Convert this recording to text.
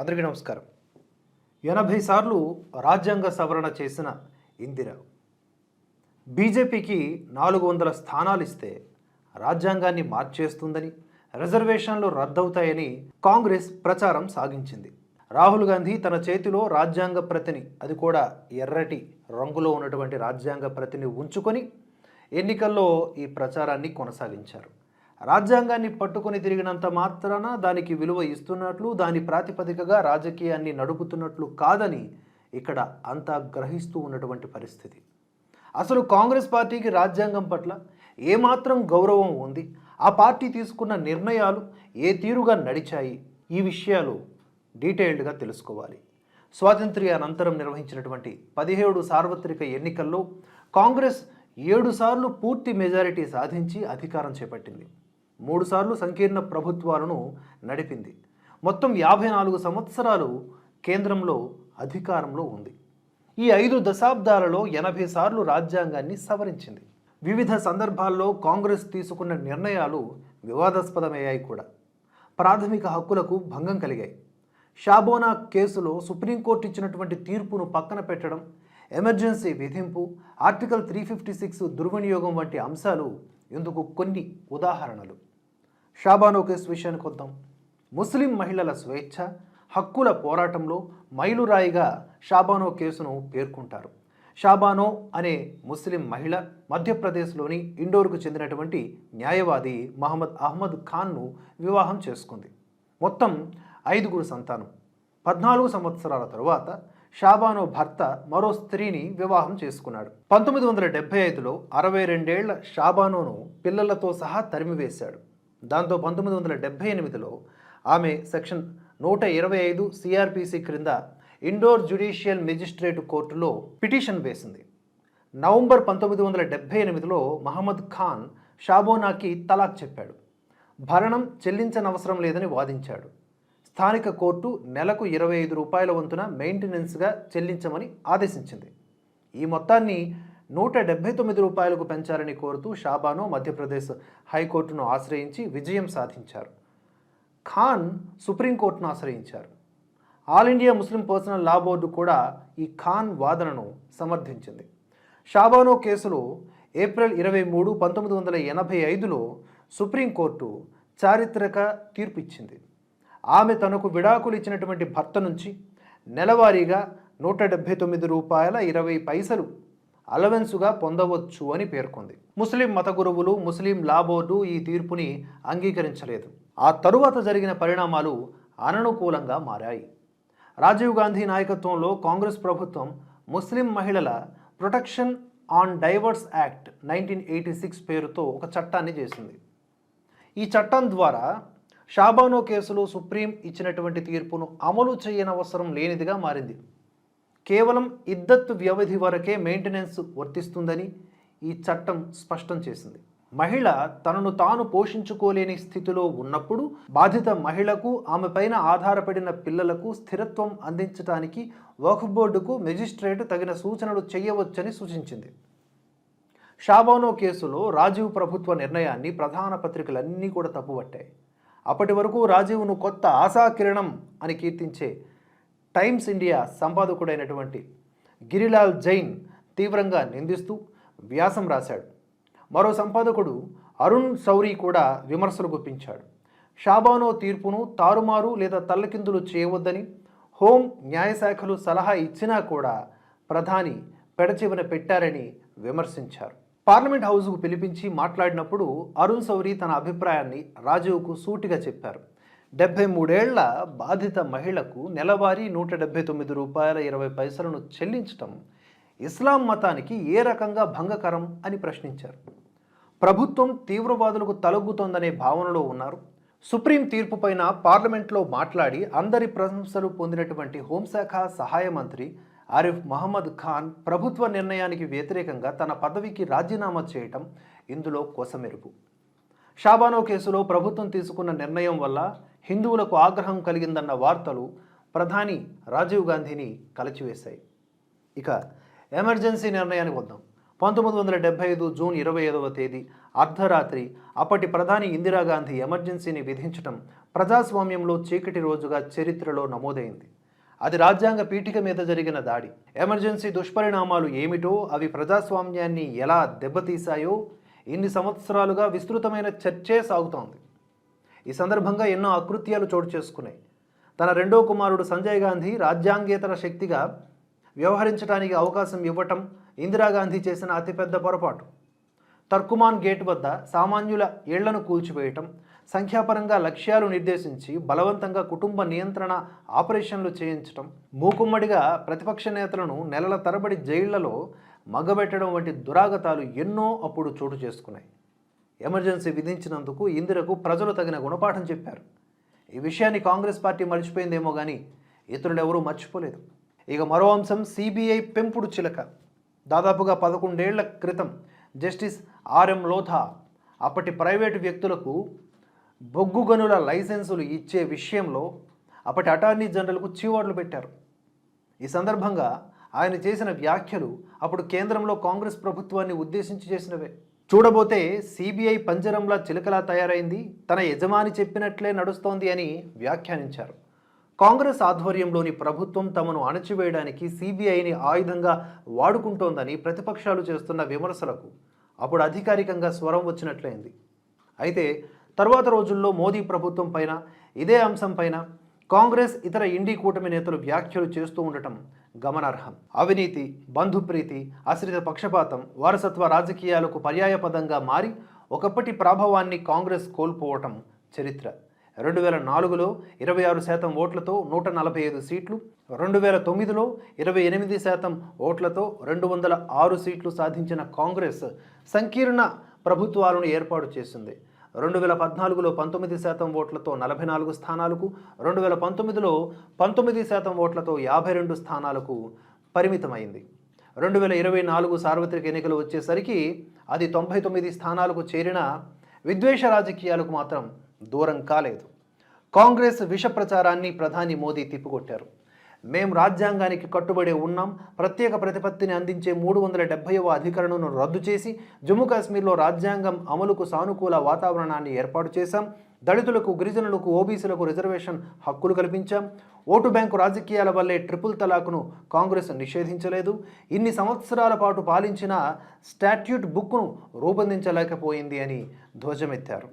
అందరికీ నమస్కారం. ఎనభై సార్లు రాజ్యాంగ సవరణ చేసిన ఇందిర. బీజేపీకి నాలుగు వందల స్థానాలు ఇస్తే రాజ్యాంగాన్ని మార్చేస్తుందని రిజర్వేషన్లు రద్దవుతాయని కాంగ్రెస్ ప్రచారం సాగించింది. రాహుల్ గాంధీ తన చేతిలో రాజ్యాంగ ప్రతిని అది కూడా ఎర్రటి రంగులో ఉన్నటువంటి రాజ్యాంగ ప్రతిని ఉంచుకొని ఎన్నికల్లో ఈ ప్రచారాన్ని కొనసాగించారు. రాజ్యాంగాన్ని పట్టుకొని తిరిగినంత మాత్రాన దానికి విలువ ఇస్తున్నట్లు దాని ప్రాతిపదికగా రాజకీయాన్ని నడుపుతున్నట్లు కాదని ఇక్కడ అంతా గ్రహిస్తూ ఉన్నటువంటి పరిస్థితి. అసలు కాంగ్రెస్ పార్టీకి రాజ్యాంగం పట్ల ఏమాత్రం గౌరవం ఉంది? ఆ పార్టీ తీసుకున్న నిర్ణయాలు ఏ తీరుగా నడిచాయి? ఈ విషయాలు డీటెయిల్డ్గా తెలుసుకోవాలి. స్వాతంత్ర్య అనంతరం నిర్వహించినటువంటి పదిహేడు సార్వత్రిక ఎన్నికల్లో కాంగ్రెస్ ఏడుసార్లు పూర్తి మెజారిటీ సాధించి అధికారం చేపట్టింది. మూడుసార్లు సంకీర్ణ ప్రభుత్వాలను నడిపింది. మొత్తం యాభై నాలుగు సంవత్సరాలు కేంద్రంలో అధికారంలో ఉంది. ఈ ఐదు దశాబ్దాలలో ఎనభై సార్లు రాజ్యాంగాన్ని సవరించింది. వివిధ సందర్భాల్లో కాంగ్రెస్ తీసుకున్న నిర్ణయాలు వివాదాస్పదమయ్యాయి కూడా. ప్రాథమిక హక్కులకు భంగం కలిగాయి. షాబోనా కేసులో సుప్రీంకోర్టు ఇచ్చినటువంటి తీర్పును పక్కన పెట్టడం ఎమర్జెన్సీ విధింపు ఆర్టికల్ త్రీ ఫిఫ్టీ సిక్స్ దుర్వినియోగం వంటి అంశాలు ఇందుకు కొన్ని ఉదాహరణలు. షాబానో కేసు విషయానికి వద్దాం. ముస్లిం మహిళల స్వేచ్ఛ హక్కుల పోరాటంలో మైలురాయిగా షాబానో కేసును పేర్కొంటారు. షాబానో అనే ముస్లిం మహిళ మధ్యప్రదేశ్లోని ఇండోర్కు చెందినటువంటి న్యాయవాది మహమ్మద్ అహ్మద్ ఖాన్ను వివాహం చేసుకుంది. మొత్తం ఐదుగురు సంతానం. పద్నాలుగు సంవత్సరాల తరువాత షాబానో భర్త మరో స్త్రీని వివాహం చేసుకున్నాడు. పంతొమ్మిది వందల డెబ్బై ఐదులో అరవై రెండేళ్ళ షాబానోను పిల్లలతో సహా తరిమివేశాడు. దాంతో పంతొమ్మిది వందల డెబ్బై ఎనిమిదిలో ఆమె సెక్షన్ నూట ఇరవై ఐదు సిఆర్పిసి క్రింద ఇండోర్ జ్యుడిషియల్ మెజిస్ట్రేట్ కోర్టులో పిటిషన్ వేసింది. నవంబర్ పంతొమ్మిది వందల డెబ్బై ఎనిమిదిలో మహమ్మద్ ఖాన్ షాబోనాకి తలాక్ చెప్పాడు. భరణం చెల్లించనవసరం లేదని వాదించాడు. స్థానిక కోర్టు నెలకు ఇరవై ఐదు రూపాయల వంతున మెయింటెనెన్స్గా చెల్లించమని ఆదేశించింది. ఈ మొత్తాన్ని నూట డెబ్బై తొమ్మిది రూపాయలకు పెంచాలని కోరుతూ షాబాను మధ్యప్రదేశ్ హైకోర్టును ఆశ్రయించి విజయం సాధించారు. ఖాన్ సుప్రీంకోర్టును ఆశ్రయించారు. All India Muslim personal law board కూడా ఈ ఖాన్ వాదనను సమర్థించింది. షాబానో కేసులో ఏప్రిల్ ఇరవై మూడు పంతొమ్మిది వందల ఎనభై ఐదులో సుప్రీంకోర్టు చారిత్రక తీర్పు ఇచ్చింది ఆమె తనకు విడాకులు ఇచ్చినటువంటి భర్త నుంచి నెలవారీగా నూట డెబ్భై తొమ్మిది రూపాయల ఇరవై పైసలు అలవెన్సుగా పొందవచ్చు అని పేర్కొంది. ముస్లిం మత గురువులు ముస్లిం లా బోర్డు ఈ తీర్పుని అంగీకరించలేదు. ఆ తరువాత జరిగిన పరిణామాలు అననుకూలంగా మారాయి. రాజీవ్ గాంధీ నాయకత్వంలో కాంగ్రెస్ ప్రభుత్వం ముస్లిం మహిళల protection on divorce act nineteen eighty six పేరుతో ఒక చట్టాన్ని చేసింది. ఈ చట్టం ద్వారా షాబానో కేసులో సుప్రీం ఇచ్చినటువంటి తీర్పును అమలు చేయనవసరం లేనిదిగా మారింది. కేవలం ఇద్దత్తు వ్యవధి వరకే మెయింటెనెన్స్ వర్తిస్తుందని ఈ చట్టం స్పష్టం చేసింది. మహిళ తనను తాను పోషించుకోలేని స్థితిలో ఉన్నప్పుడు బాధిత మహిళకు ఆమెపైన ఆధారపడిన పిల్లలకు స్థిరత్వం అందించడానికి వక్ఫ్ బోర్డుకు మెజిస్ట్రేట్ తగిన సూచనలు చేయవచ్చని సూచించింది. షాబానో కేసులో రాజీవ్ ప్రభుత్వ నిర్ణయాన్ని ప్రధాన పత్రికలన్నీ కూడా తప్పుపట్టాయి అప్పటి వరకు రాజీవ్ను కొత్త ఆశాకిరణం అని కీర్తించే టైమ్స్ ఇండియా సంపాదకుడైనటువంటి గిరిలాల్ జైన్ తీవ్రంగా నిందిస్తూ వ్యాసం రాశాడు. మరో సంపాదకుడు అరుణ్ సౌరి కూడా విమర్శలు గుప్పించాడు. షాబానో తీర్పును తారుమారు లేదా తల్లకిందులు చేయవద్దని హోం న్యాయశాఖలు సలహా ఇచ్చినా కూడా ప్రధాని పెడచెవిన పెట్టారని విమర్శించారు. పార్లమెంట్ హౌస్కు పిలిపించి మాట్లాడినప్పుడు అరుణ్ సౌరి తన అభిప్రాయాన్ని రాజీవ్కు సూటిగా చెప్పారు. డెబ్బై మూడేళ్ళ బాధిత మహిళకు నెలవారీ నూట డెబ్బై తొమ్మిది రూపాయల ఇరవై పైసలను చెల్లించటం ఇస్లాం మతానికి ఏ రకంగా భంగకరం అని ప్రశ్నించారు. ప్రభుత్వం తీవ్రవాదులకు తలగుతోందనే భావనలో ఉన్నారు. సుప్రీం తీర్పుపైన పార్లమెంట్లో మాట్లాడి అందరి ప్రశంసలు పొందినటువంటి హోంశాఖ సహాయ మంత్రి ఆరిఫ్ మహమ్మద్ ఖాన్ ప్రభుత్వ నిర్ణయానికి వ్యతిరేకంగా తన పదవికి రాజీనామా చేయటం ఇందులో కోసమెరుపు. షాబానో కేసులో ప్రభుత్వం తీసుకున్న నిర్ణయం వల్ల హిందువులకు ఆగ్రహం కలిగిందన్న వార్తలు ప్రధాని రాజీవ్ గాంధీని కలచివేశాయి. ఇక ఎమర్జెన్సీ నిర్ణయానికి వద్దాం. పంతొమ్మిది వందల డెబ్బై ఐదు జూన్ ఇరవై ఐదవ తేదీ అర్ధరాత్రి అప్పటి ప్రధాని ఇందిరాగాంధీ ఎమర్జెన్సీని విధించటం ప్రజాస్వామ్యంలో చీకటి రోజుగా చరిత్రలో నమోదైంది. అది రాజ్యాంగ పీఠిక మీద జరిగిన దాడి. ఎమర్జెన్సీ దుష్పరిణామాలు ఏమిటో అవి ప్రజాస్వామ్యాన్ని ఎలా దెబ్బతీశాయో ఇన్ని సంవత్సరాలుగా విస్తృతమైన చర్చే సాగుతోంది. ఈ సందర్భంగా ఎన్నో అకృత్యాలు చోటు చేసుకున్నాయి. తన రెండో కుమారుడు సంజయ్ గాంధీ రాజ్యాంగేతర శక్తిగా వ్యవహరించడానికి అవకాశం ఇవ్వటం ఇందిరాగాంధీ చేసిన అతిపెద్ద పొరపాటు. తర్కుమాన్ గేట్ వద్ద సామాన్యుల ఇళ్ళను కూల్చివేయటం సంఖ్యాపరంగా లక్ష్యాలు నిర్దేశించి బలవంతంగా కుటుంబ నియంత్రణ ఆపరేషన్లు చేయించటం మూకుమ్మడిగా ప్రతిపక్ష నేతలను నెలల తరబడి జైళ్ళలో మగబెట్టడం వంటి దురాగతాలు ఎన్నో అప్పుడు చోటు చేసుకున్నాయి. ఎమర్జెన్సీ విధించినందుకు ఇందిరకు ప్రజలు తగిన గుణపాఠం చెప్పారు. ఈ విషయాన్ని కాంగ్రెస్ పార్టీ మర్చిపోయిందేమో కానీ ఇతరులెవరూ మర్చిపోలేదు. ఇక మరో అంశం సిబిఐ పెంపుడు చిలక. దాదాపుగా పదకొండేళ్ళ క్రితం జస్టిస్ ఆర్ఎం లోథా అప్పటి ప్రైవేటు వ్యక్తులకు బొగ్గు గనుల లైసెన్సులు ఇచ్చే విషయంలో అప్పటి అటార్నీ జనరల్కు చీవాట్లు పెట్టారు. ఈ సందర్భంగా ఆయన చేసిన వ్యాఖ్యలు అప్పుడు కేంద్రంలో కాంగ్రెస్ ప్రభుత్వాన్ని ఉద్దేశించి చేసినవే. చూడబోతే సిబిఐ పంజరంలా చిలకలా తయారైంది. తన యజమాని చెప్పినట్లే నడుస్తోంది అని వ్యాఖ్యానించారు. కాంగ్రెస్ ఆధ్వర్యంలోని ప్రభుత్వం తమను అణచివేయడానికి సిబిఐని ఆయుధంగా వాడుకుంటోందని ప్రతిపక్షాలు చేస్తున్న విమర్శలకు అప్పుడు అధికారికంగా స్వరం వచ్చినట్లయింది. అయితే తర్వాత రోజుల్లో మోదీ ప్రభుత్వం పైన ఇదే అంశం పైన కాంగ్రెస్ ఇతర ఇండి కూటమి నేతలు వ్యాఖ్యలు చేస్తూ ఉండటం గమనార్హం. అవినీతి బంధుప్రీతి ఆశ్రిత పక్షపాతం వారసత్వ రాజకీయాలకు పర్యాయపదంగా మారి ఒకప్పటి ప్రభావాన్ని కాంగ్రెస్ కోల్పోవటం చరిత్ర. రెండు వేల నాలుగులో ఇరవై ఆరు శాతం ఓట్లతో నూట నలభై ఐదు సీట్లు రెండు వేల తొమ్మిదిలో ఇరవై ఎనిమిది శాతం ఓట్లతో రెండు వందల ఆరు సీట్లు సాధించిన కాంగ్రెస్ సంకీర్ణ ప్రభుత్వాలను ఏర్పాటు చేసింది. రెండు వేల పద్నాలుగులో పంతొమ్మిది శాతం ఓట్లతో నలభై నాలుగు స్థానాలకు రెండు వేల పంతొమ్మిదిలో పంతొమ్మిది శాతం ఓట్లతో యాభై రెండు స్థానాలకు పరిమితమైంది. రెండు వేల ఇరవై నాలుగు సార్వత్రిక ఎన్నికలు వచ్చేసరికి అది తొంభై తొమ్మిది స్థానాలకు చేరిన విద్వేష రాజకీయాలకు మాత్రం దూరం కాలేదు. కాంగ్రెస్ విష ప్రచారాన్ని ప్రధాని మోదీ తిప్పికొట్టారు. మేము రాజ్యాంగానికి కట్టుబడి ఉన్నాం. ప్రత్యేక ప్రతిపత్తిని అందించే మూడు వందల డెబ్బైవ అధికరణను రద్దు చేసి జమ్మూ కాశ్మీర్లో రాజ్యాంగం అమలుకు సానుకూల వాతావరణాన్ని ఏర్పాటు చేశాం. దళితులకు గిరిజనులకు ఓబీసీలకు రిజర్వేషన్ హక్కులు కల్పించాం. ఓటు బ్యాంకు రాజకీయాల వల్లే ట్రిపుల్ తలాక్ను కాంగ్రెస్ నిషేధించలేదు. ఇన్ని సంవత్సరాల పాటు పాలించిన స్టాట్యూట్ బుక్ను రూపొందించలేకపోయింది అని ధ్వజమెత్తారు.